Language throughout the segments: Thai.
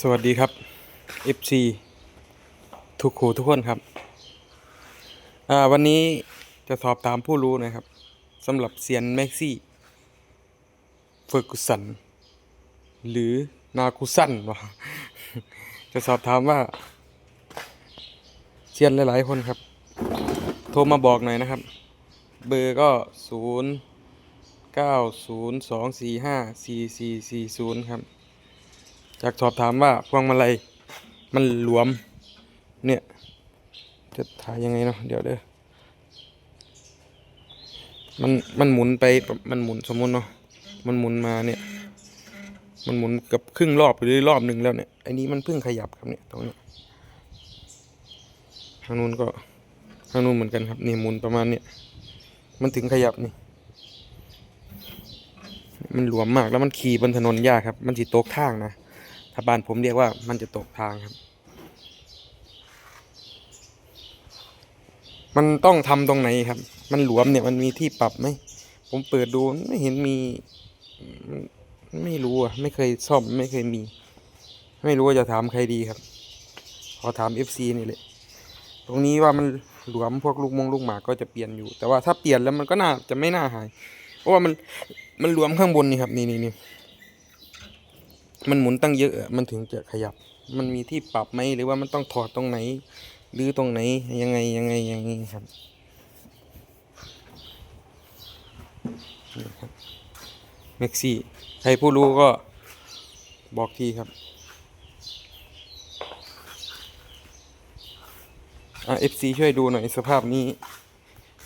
สวัสดีครับ FC ทุกครูทุกคนครับ วันนี้จะสอบถามผู้รู้หนะครับสำหรับเซียนแม็กซี่เฟอร์กุสัน หรือนากุสันวะจะสอบถามว่าเซียนหลาย ๆ คนครับ โทรมาบอกหน่อยนะครับ เบอร์ก็ศูนย์เก้าศูนย์สองสี่ห้าสี่สี่สี่ศูนย์ครับ อยากสอบถามว่าพวงมาลัยมันหลวม เนี่ย จะถ่ายยังไงเนาะเดี๋ยวเด้อมันมันหมุนไปมันหมุนสมมุติเนาะมันหมุนมาเนี่ย มันหมุนกับครึ่งรอบหรือรอบหนึ่งแล้วเนี่ยไอ้นี้มันเพิ่งขยับครับเนี่ยตรงนี้ทางนู้นก็ทางนู้นเหมือนกันครับนี่หมุนประมาณเนี่ยมันถึงขยับนี่มันหลวมมากแล้วมันขี่บนถนนยากครับ มันสิตกทางนะ ถ้าบ้านผมเรียกว่ามันจะตกทางครับ มันต้องทำตรงไหนครับ มันหลวมเนี่ยมันมีที่ปรับไหม ผมเปิดดูไม่เห็นมี ไม่รู้อะ ไม่เคยซ่อมไม่เคยมี ไม่รู้ว่าจะถามใครดีครับ ขอถาม FC นี่เลย ตรงนี้ว่ามันหลวมพวกลูกมงลูกหมาก็จะเปลี่ยนอยู่ แต่ว่าถ้าเปลี่ยนแล้วมันก็น่าจะไม่น่าหาย เพราะว่ามันมันหลวมข้างบนนี่ครับ นี่นี่นี่ มันหมุนตั้งเยอะมันถึงจะขยับ มันมีที่ปรับไหมหรือว่ามันต้องถอดตรงไหน หรือตรงไหนยังไงยังไงยังไงครับเม็กซี่ใครผู้รู้ก็บอกทีครับอ่าเอฟซีช่วยดูหน่อยสภาพนี้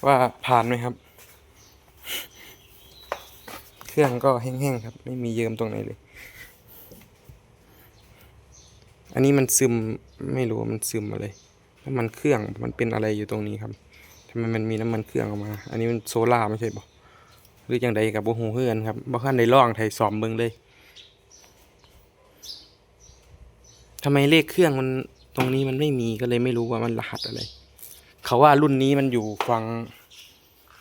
ว่าผ่านไหมครับ เครื่องก็แห้งๆครับ ไม่มีเยิมตรงไหนเลย อันนี้มันซึมไม่รู้ว่ามันซึมอะไรน้ำมันเครื่องมันเป็นอะไรอยู่ตรงนี้ครับทำไมมันมีน้ำมันเครื่องออกมา อันนี้มันโซล่าไม่ใช่บ่หรือจังใดกับโบหูเฮือนครับบ่คันได้ลองไทยสอมเบิ่งเลยทำไมเลขเครื่องมันตรงนี้มันไม่มีก็เลยไม่รู้ว่ามันรหัสอะไร เขาว่ารุ่นนี้มันอยู่ฝั่ง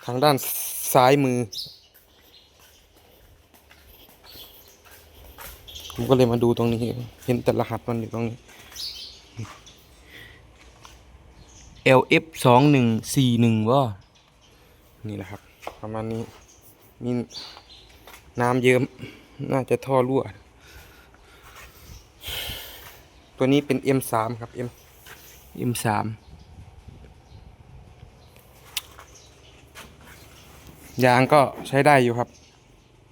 ทางด้านซ้ายมือ ผมก็เลยมาดูตรงนี้ เห็นแต่รหัสมันอยู่ตรงนี้ LF สองหนึ่งสี่หนึ่งว่านี่แหละครับ ประมาณนี้มีน้ำเยิ้มน่าจะท่อรั่ว ตัวนี้เป็น M3 ครับ M M3 ยางก็ใช้ได้อยู่ครับ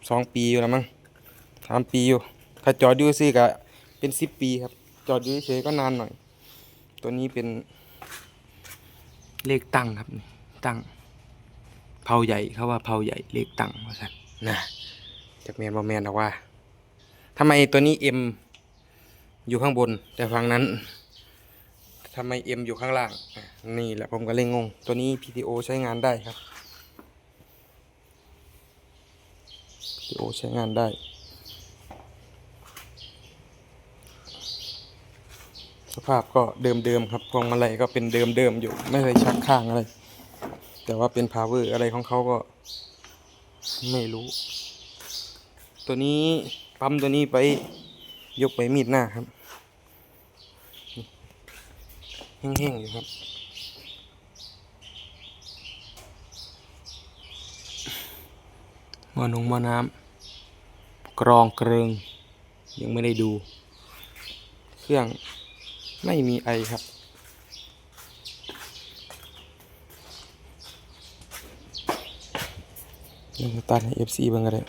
สองปีอยู่แล้วมั้งสามปีอยู่ ถ้าจอดดูซิก็เป็นสิบปีครับ จอดอยู่เฉยก็นานหน่อย ตัวนี้เป็น เลขตั้งครับตั้งเผาใหญ่เขาว่าเผาใหญ่เลขตั้งว่าสันนะจากแมนบอแมนหรอกว่าทำไมตัวนี้เอ็มอยู่ข้างบน แต่ฝั่งนั้นทำไมเอ็มอยู่ข้างล่าง นี่แหละผมก็เลยงง ตัวนี้ PTO ใช้งานได้ครับ PTO ใช้งานได้ สภาพก็เดิมๆครับพวงมาลัยก็เป็นเดิมๆอยู่ไม่เคยชักข้างอะไร แต่ว่าเป็นพาวเวอร์อะไรของเขาก็ ไม่รู้ ตัวนี้ปั๊มตัวนี้ไปยกไปมีดหน้าครับแห้งๆอยู่ครับมอนงมอน้ำกรองเกริงยังไม่ได้ดู เครื่อง ไม่มีไอครับ ยังตัดให้ FC เบิ่งก็ได้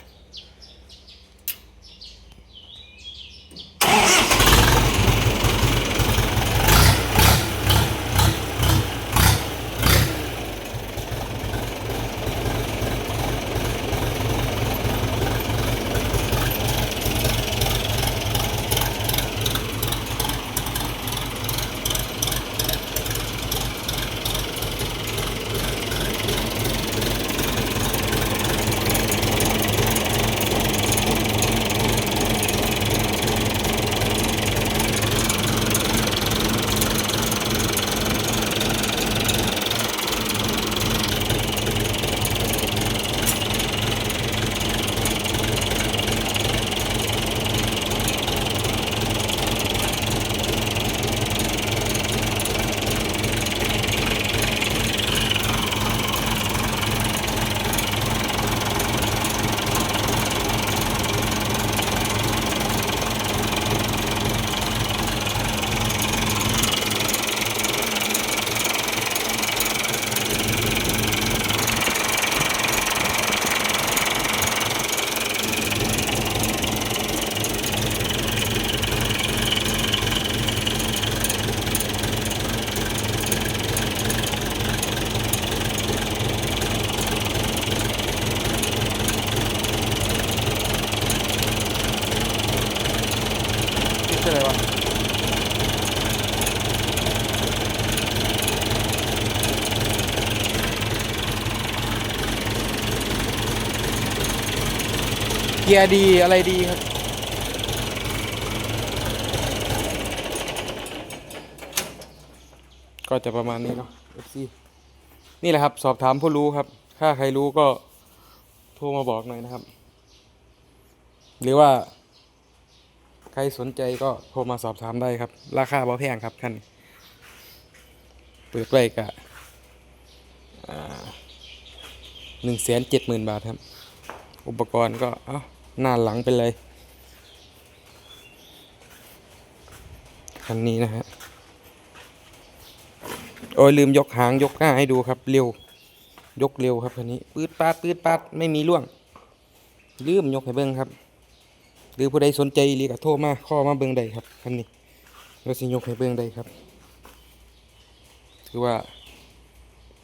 เกียร์ดีอะไรดีครับ ก็จะประมาณนี้เนาะ FC นี่แหละครับ สอบถามผู้รู้ครับ ถ้าใครรู้ก็โทรมาบอกหน่อยนะครับ หรือว่า ใครสนใจก็โทรมาสอบถามได้ครับ ราคาบ่แพงครับคันนี้เปิดไว้กะหนึ่งแสนเจ็ดหมื่นบาทครับ อุปกรณ์ก็ เอ้า หน้าหลังเป็นเลยคันนี้นะฮะโอ้ยลืมยกหางยกหน้าให้ดูครับเร็วยกเร็วครับคันนี้ปืดปาดปืดปาดไม่มีล่วง ลืมยกให้เบิ้งครับ หรือผู้ใดสนใจอีหรีก็โทรมาข้อมาเบิ่งได้ครับคันนี้ก็สิยกให้เบิ่งได้ครับถือว่า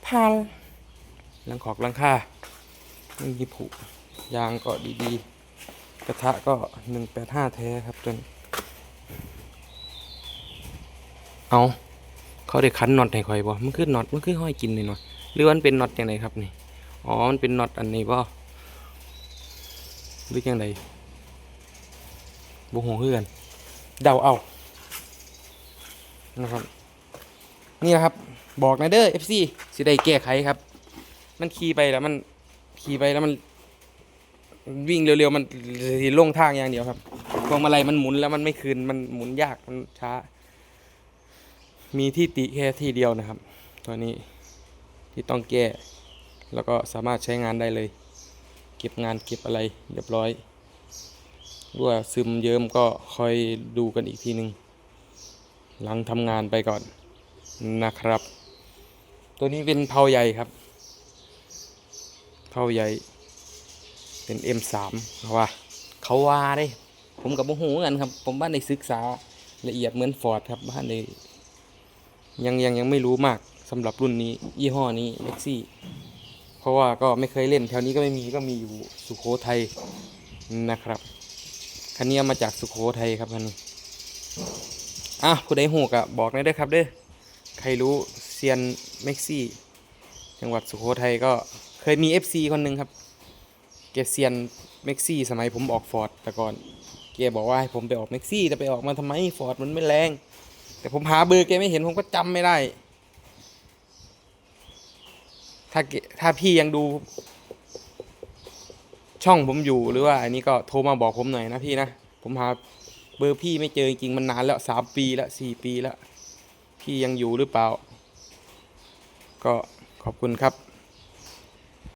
พาลหลังขอกหลังคาไม่มีผุยางก็ดีๆ กระทะก็หนึ่งแปดห้าแท้ครับจนเอาเขาได้ขันน็อตให้ข่อยบ่มันคือน็อตมันคือห้อยกินเลยเนาะหรือว่ามันเป็นน็อตอยังไงครับนี่อ๋อมันเป็นน็อตอันนี้บ่หรือยังไงบุหงเฮือนเดาเอานะครับ นี่นะครับ บอกนะเด้อ FC สิได้แก้ไขครับ มันขี่ไปแล้วมันขี่ไปแล้วมัน วิ่งเร็วๆมันสิลงทางอย่างเดียวครับพวงมาลัยมันหมุนแล้วมันไม่คืนมันหมุนยากมันช้า มีที่ติแค่ที่เดียวนะครับ ตัวนี้ที่ต้องแก้ แล้วก็สามารถใช้งานได้เลย เก็บงานเก็บอะไรเรียบร้อยรั่วซึมเยิ้มก็คอยดูกันอีกทีหนึ่งหลังทำงานไปก่อนนะครับ ตัวนี้เป็นเผาใหญ่ครับเผาใหญ่ เป็น M3 เขาว่า เขาว่าเด้ ผมกับโมโหกันครับ ผมบ้านในศึกษาละเอียดเหมือนฟอร์ดครับบ้านในยังยังยังไม่รู้มากสำหรับรุ่นนี้ ยี่ห้อนี้เล็กซี่เพราะว่าก็ไม่เคยเล่นแถวนี้ก็ไม่มีก็มีอยู่สุโขทัยนะครับคันนี้มาจากสุโขทัยครับคันนี้อะผู้ใดหูกะบอกหน่อยเด้อครับเด้อใครรู้เซียนเม็กซี่ จังหวัดสุโขทัยก็เคยมี FC คนหนึ่งครับ เกเซียนเม็กซี่สมัยผมออกฟอร์ดแต่ก่อนแกบอกว่าให้ผมไปออกเม็กซี่แต่ไปออกมาทำไมฟอร์ดมันไม่แรง แต่ผมหาเบอร์แกไม่เห็นผมก็จำไม่ได้ ถ้าแกถ้าพี่ยังดูช่องผมอยู่หรือว่าอันนี้ก็โทรมาบอกผมหน่อยนะพี่นะ ผมหาเบอร์พี่ไม่เจอจริงมันนานแล้วสามปีแล้วสี่ปีแล้ว พี่ยังอยู่หรือเปล่า ก็ขอบคุณครับ